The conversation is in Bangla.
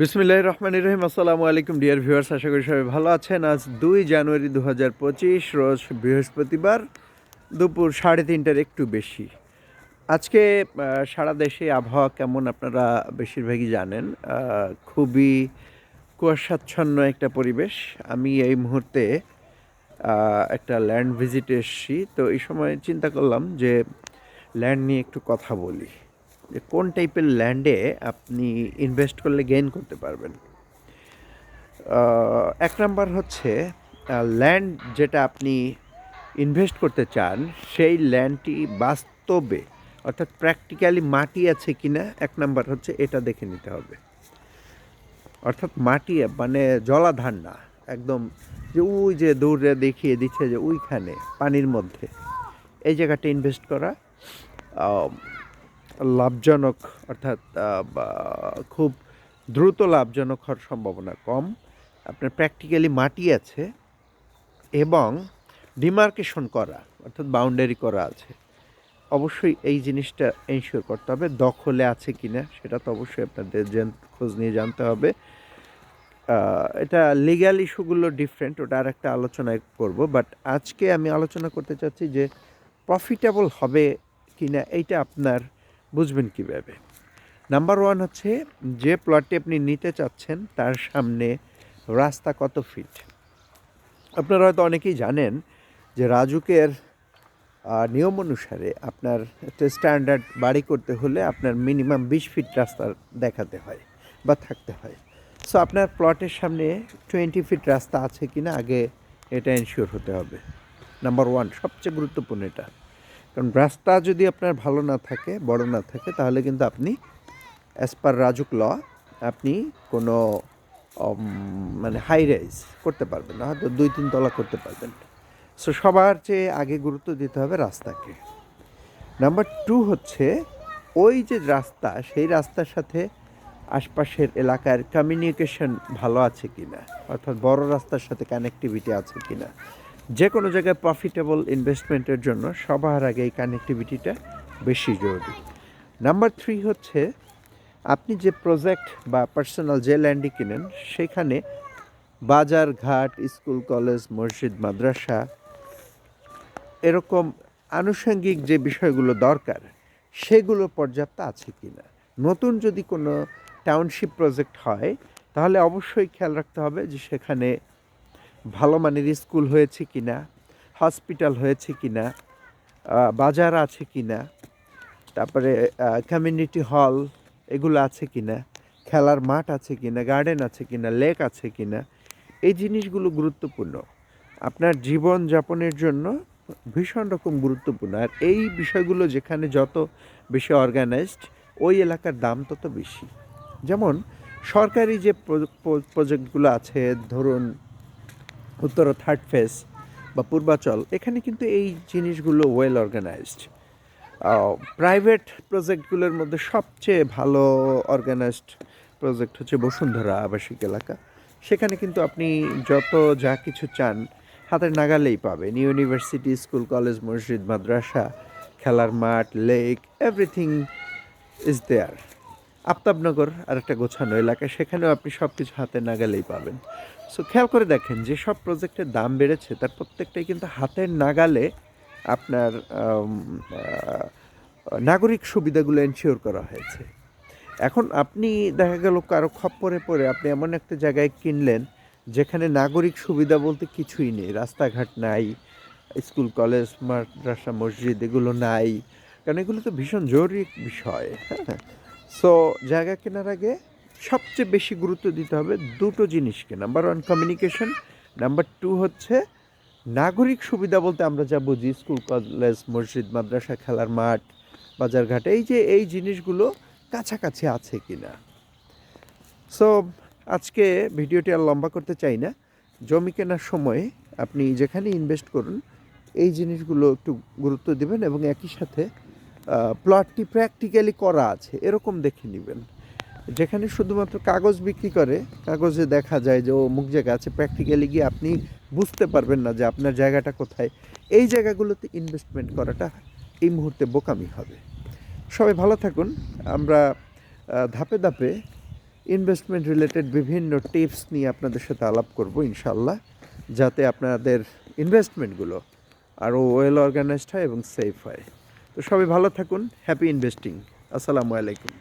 বিসমিল্লাহ রহমান রহিম। আসসালামু আলাইকুম, ডিয়ার ভিউয়ার্স, আশা করি সবাই ভালো আছেন। আজ দুই জানুয়ারি দু হাজার পঁচিশ, রোজ বৃহস্পতিবার দুপুর সাড়ে তিনটার একটু বেশি। আজকে সারা দেশে আবহাওয়া কেমন আপনারা বেশিরভাগই জানেন। খুবই কুয়াশাচ্ছন্ন একটা পরিবেশ। আমি এই মুহূর্তে একটা ল্যান্ড ভিজিটে এসেছি। তো এই সময় চিন্তা করলাম যে, ল্যান্ড নিয়ে একটু কথা বলি। যে কোন টাইপের ল্যান্ডে আপনি ইনভেস্ট করলে গেইন করতে পারবেন। এক নাম্বার হচ্ছে ল্যান্ড যেটা আপনি ইনভেস্ট করতে চান, সেই ল্যান্ডটি বাস্তবে, অর্থাৎ প্র্যাকটিক্যালি মাটি আছে কি না এক নাম্বার হচ্ছে এটা দেখে নিতে হবে। অর্থাৎ মাটি মানে জলাধার না, একদম যে ওই যে দূরে দেখিয়ে দিচ্ছে যে ওইখানে, পানির মধ্যে। এই জায়গাটা ইনভেস্ট করা লাভজনক, অর্থাৎ খুব দ্রুত লাভজনক হওয়ার সম্ভাবনা কম। আপনার প্র্যাকটিক্যালি মাটি আছে এবং ডিমার্কেশন করা, অর্থাৎ বাউন্ডারি করা আছে। অবশ্যই এই জিনিসটা এনশিওর করতে হবে, দখলে আছে কি না সেটা তো অবশ্যই আপনাদের খোঁজ নিয়ে জানতে হবে। এটা লিগ্যাল ইস্যুগুলো ডিফারেন্ট ওটা আর একটা আলোচনায় করব বাট আজকে আমি আলোচনা করতে চাচ্ছি যে প্রফিটেবল হবে কি না এইটা আপনার বুঝবেন কীভাবে? নাম্বার ওয়ান হচ্ছে, যে প্লটটি আপনি নিতে চাচ্ছেন, তার সামনে রাস্তা কত ফিট আপনারা হয়তো অনেকেই জানেন যে রাজুকের নিয়ম অনুসারে আপনার স্ট্যান্ডার্ড বাড়ি করতে হলে আপনার মিনিমাম বিশ ফিট রাস্তা দেখাতে হয় বা থাকতে হয়। সো আপনার প্লটের সামনে টোয়েন্টি ফিট রাস্তা আছে কি না আগে এটা এনশিওর হতে হবে। নাম্বার ওয়ান সবচেয়ে গুরুত্বপূর্ণ এটা। কারণ রাস্তা যদি আপনার ভালো না থাকে, বড় না থাকে, তাহলে কিন্তু আপনি অ্যাজ পার রাজুক ল, আপনি কোনো মানে হাই রাইজ করতে পারবেন না, হয়তো দুই তিন তলা করতে পারবেন। সো সবার চেয়ে আগে গুরুত্ব দিতে হবে রাস্তাকে। নাম্বার টু হচ্ছে, ওই যে রাস্তা, সেই রাস্তার সাথে আশপাশের এলাকার কমিউনিকেশন ভালো আছে কিনা, অর্থাৎ বড় রাস্তার সাথে কানেক্টিভিটি আছে কিনা। যে কোনো জায়গায় প্রফিটেবল ইনভেস্টমেন্টের জন্য সবার আগে এই কানেক্টিভিটিটা বেশি জরুরি। নাম্বার থ্রি হচ্ছে, আপনি যে প্রজেক্ট বা পার্সোনাল যে ল্যান্ডই কিনেন, সেখানে বাজার ঘাট, স্কুল কলেজ মসজিদ, মাদ্রাসা, এরকম আনুষঙ্গিক যে বিষয়গুলো দরকার, সেগুলো পর্যাপ্ত আছে কি না নতুন যদি কোনো টাউনশিপ প্রজেক্ট হয়, তাহলে অবশ্যই খেয়াল রাখতে হবে যে সেখানে ভালো মানের স্কুল হয়েছে কি না হসপিটাল হয়েছে কি না বাজার আছে কি না তারপরে কমিউনিটি হল এগুলো আছে কি না খেলার মাঠ আছে কি না গার্ডেন আছে কি না লেক আছে কি না এই জিনিসগুলো গুরুত্বপূর্ণ। আপনার জীবন যাপনের জন্য ভীষণ রকম গুরুত্বপূর্ণ। আর এই বিষয়গুলো যেখানে যত বেশি অর্গানাইজড ওই এলাকার দাম তত বেশি। যেমন, সরকারি যে প্রজেক্টগুলো আছে, ধরুন উত্তর থার্ড ফেস বা পূর্বাচল, এখানে কিন্তু এই জিনিসগুলো ওয়েল অর্গানাইজড প্রাইভেট প্রজেক্টগুলোর মধ্যে সবচেয়ে ভালো অর্গানাইজড প্রজেক্ট হচ্ছে বসুন্ধরা আবাসিক এলাকা। সেখানে কিন্তু আপনি যত যা কিছু চান, হাতের নাগালেই পাবেন। ইউনিভার্সিটি স্কুল কলেজ মসজিদ, মাদ্রাসা, খেলার মাঠ lake everything is there Aftabnagar আর একটা গোছানো এলাকা, সেখানেও আপনি সব কিছু হাতে নাগালেই পাবেন। সো খেয়াল করে দেখেন যে সব প্রজেক্টের দাম বেড়েছে, তার প্রত্যেকটাই কিন্তু হাতের নাগালে আপনার নাগরিক সুবিধাগুলো এনশিওর করা হয়েছে। এখন আপনি দেখা গেল কারও খপ্পরে পড়ে, আপনি এমন একটা জায়গায় কিনলেন যেখানে নাগরিক সুবিধা বলতে কিছুই নেই, রাস্তাঘাট নাই, স্কুল, কলেজ, মাদ্রাসা, মসজিদ, এগুলো নাই। কারণ এগুলো তো ভীষণ জরুরি বিষয় হ্যাঁ? সো জায়গা কেনার আগে সবচেয়ে বেশি গুরুত্ব দিতে হবে দুটো জিনিসকে। Number one communication number two হচ্ছে নাগরিক সুবিধা বলতে আমরা যা বুঝি, স্কুল, কলেজ, মসজিদ, মাদ্রাসা, খেলার মাঠ, বাজারঘাট, এই যে এই জিনিসগুলো কাছাকাছি আছে কি না সো আজকে ভিডিওটি আর লম্বা করতে চাই না। জমি কেনার সময় আপনি যেখানে ইনভেস্ট করুন, এই জিনিসগুলো একটু গুরুত্ব দিবেন এবং একই সাথে প্লটটি প্র্যাকটিক্যালি করা আছে, এরকম দেখে নেবেন। যেখানে শুধুমাত্র কাগজ বিক্রি করে, কাগজে দেখা যায় যে ও মুখ জায়গা আছে প্র্যাকটিক্যালি গিয়ে আপনি বুঝতে পারবেন না যে আপনার জায়গাটা কোথায়। এই জায়গাগুলোতে ইনভেস্টমেন্ট করাটা এই মুহূর্তে বোকামি হবে। সবাই ভালো থাকুন। আমরা ধাপে ধাপে ইনভেস্টমেন্ট রিলেটেড বিভিন্ন টিপস নিয়ে আপনাদের সাথে আলাপ করব ইনশাল্লাহ যাতে আপনাদের ইনভেস্টমেন্টগুলো আরও ওয়েল অর্গানাইজড হয় এবং সেফ হয়। তো সবাই ভালো থাকুন হ্যাপি ইনভেস্টিং আসসালামু আলাইকুম।